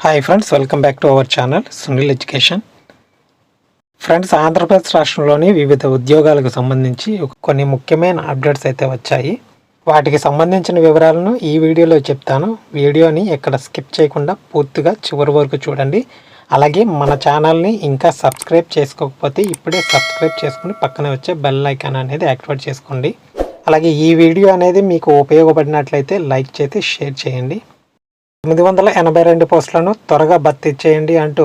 Hi friends welcome back to our channel Sunil education friends Andhra Pradesh రాష్ట్రంలోని వివిధ ఉద్యోగాలకు సంబంధించి కొన్ని ముఖ్యమైన అప్డేట్స్ అయితే వచ్చాయి. వాటికి సంబంధించిన వివరాలను ఈ వీడియోలో చెప్తాను. వీడియోని ఎక్కడ స్కిప్ చేయకుండా పూర్తిగా చివరి వరకు చూడండి. అలాగే మన ఛానల్ని ఇంకా సబ్స్క్రైబ్ చేసుకోకపోతే ఇప్పుడే సబ్స్క్రైబ్ చేసుకుని పక్కనే వచ్చే బెల్ ఐకాన్ అనేది యాక్టివేట్ చేసుకోండి. అలాగే ఈ వీడియో అనేది మీకు ఉపయోగపడినట్లయితే లైక్ చేసి షేర్ చేయండి. తొమ్మిది వందల ఎనభై రెండు పోస్టులను త్వరగా భర్తీ చేయండి అంటూ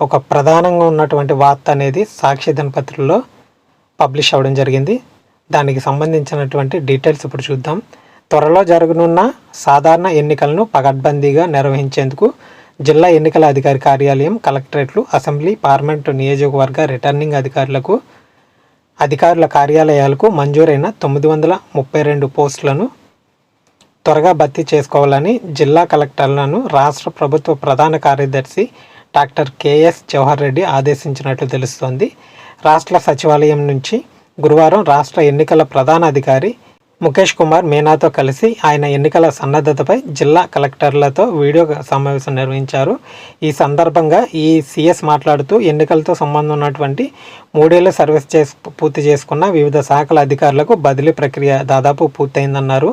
ఒక ప్రధానంగా ఉన్నటువంటి వార్త అనేది సాక్షి దినపత్రికలో పబ్లిష్ అవ్వడం జరిగింది. దానికి సంబంధించినటువంటి డీటెయిల్స్ ఇప్పుడు చూద్దాం. త్వరలో జరగనున్న సాధారణ ఎన్నికలను పగడ్బందీగా నిర్వహించేందుకు జిల్లా ఎన్నికల అధికారి కార్యాలయం కలెక్టరేట్లు అసెంబ్లీ పార్లమెంటు నియోజకవర్గ రిటర్నింగ్ అధికారులకు అధికారుల కార్యాలయాలకు మంజూరైన తొమ్మిది వందల ముప్పై రెండు పోస్టులను త్వరగా భర్తీ చేసుకోవాలని జిల్లా కలెక్టర్లను రాష్ట్ర ప్రభుత్వ ప్రధాన కార్యదర్శి డాక్టర్ కెఎస్ జవహర్ రెడ్డి ఆదేశించినట్లు తెలుస్తోంది. రాష్ట్ర సచివాలయం నుంచి గురువారం రాష్ట్ర ఎన్నికల ప్రధాన అధికారి ముఖేష్ కుమార్ మీనాతో కలిసి ఆయన ఎన్నికల సన్నద్ధతపై జిల్లా కలెక్టర్లతో వీడియో సమావేశం నిర్వహించారు. ఈ సందర్భంగా ఈ సిఎస్ మాట్లాడుతూ ఎన్నికలతో సంబంధం ఉన్నటువంటి మూడేళ్ళ సర్వీస్ చేసు పూర్తి చేసుకున్న వివిధ శాఖల అధికారులకు బదిలీ ప్రక్రియ దాదాపు పూర్తయిందన్నారు.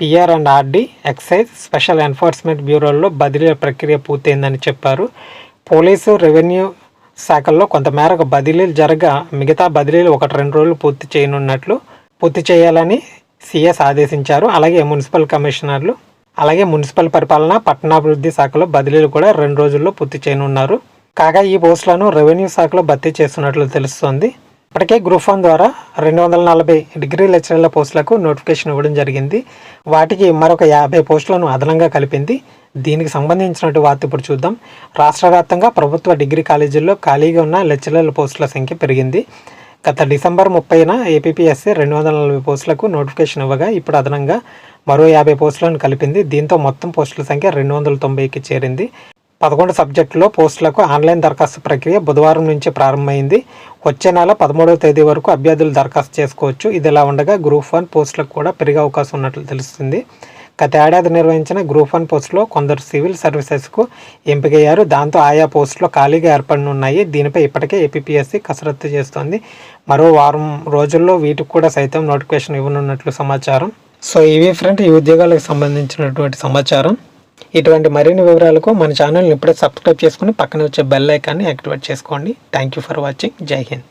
PR and RD excise special enforcement బ్యూరోల్లో బదిలీల ప్రక్రియ పూర్తయిందని చెప్పారు. పోలీసు రెవెన్యూ శాఖల్లో కొంతమేరకు బదిలీలు జరగ మిగతా బదిలీలు ఒకటి రెండు రోజులు పూర్తి చేయనున్నట్లు పూర్తి చేయాలని సిఎస్ ఆదేశించారు. అలాగే మున్సిపల్ కమిషనర్లు అలాగే మున్సిపల్ పరిపాలన పట్టణాభివృద్ధి శాఖలో బదిలీలు కూడా రెండు రోజుల్లో పూర్తి చేయనున్నారు. కాగా ఈ పోస్టులను రెవెన్యూ శాఖలో భర్తీ చేస్తున్నట్లు తెలుస్తోంది. ఇప్పటికే గ్రూప్ వన్ ద్వారా రెండు వందల నలభై డిగ్రీ లెక్చరర్ల పోస్టులకు నోటిఫికేషన్ ఇవ్వడం జరిగింది. వాటికి మరొక యాభై పోస్టులను అదనంగా కలిపింది. దీనికి సంబంధించినట్టు వార్త ఇప్పుడు చూద్దాం. రాష్ట్ర వ్యాప్తంగా ప్రభుత్వ డిగ్రీ కాలేజీల్లో ఖాళీగా ఉన్న లెక్చరర్ల పోస్టుల సంఖ్య పెరిగింది. గత డిసెంబర్ ముప్పైన ఏపీఎస్సీ రెండు వందల నలభై పోస్టులకు నోటిఫికేషన్ ఇవ్వగా ఇప్పుడు అదనంగా మరో యాభై పోస్టులను కలిపింది. దీంతో మొత్తం పోస్టుల సంఖ్య రెండు వందల తొంభైకి చేరింది. పదకొండు సబ్జెక్టులో పోస్టులకు ఆన్లైన్ దరఖాస్తు ప్రక్రియ బుధవారం నుంచి ప్రారంభమైంది. వచ్చే నెల పదమూడవ తేదీ వరకు అభ్యర్థులు దరఖాస్తు చేసుకోవచ్చు. ఇది ఇలా ఉండగా గ్రూప్ వన్ పోస్టులకు కూడా పెరిగే అవకాశం ఉన్నట్లు తెలుస్తుంది. గత ఏడాది నిర్వహించిన గ్రూప్ వన్ పోస్టులో కొందరు సివిల్ సర్వీసెస్కు ఎంపికయ్యారు. దాంతో ఆయా పోస్టులో ఖాళీగా ఏర్పడనున్నాయి. దీనిపై ఇప్పటికే ఏపీఎస్సీ కసరత్తు చేస్తోంది. మరో వారం రోజుల్లో వీటికి కూడా సైతం నోటిఫికేషన్ ఇవ్వనున్నట్లు సమాచారం. సో ఇవి ఫ్రెండ్ ఈ ఉద్యోగాలకు సంబంధించినటువంటి సమాచారం. ఇటువంటి మరిన్ని వివరాలకు మన ఛానల్ని ఇప్పుడే సబ్స్క్రైబ్ చేసుకుని పక్కన వచ్చే బెల్ ఐకాన్ని యాక్టివేట్ చేసుకోండి. థ్యాంక్ యూ ఫర్ వాచింగ్ జై హింద్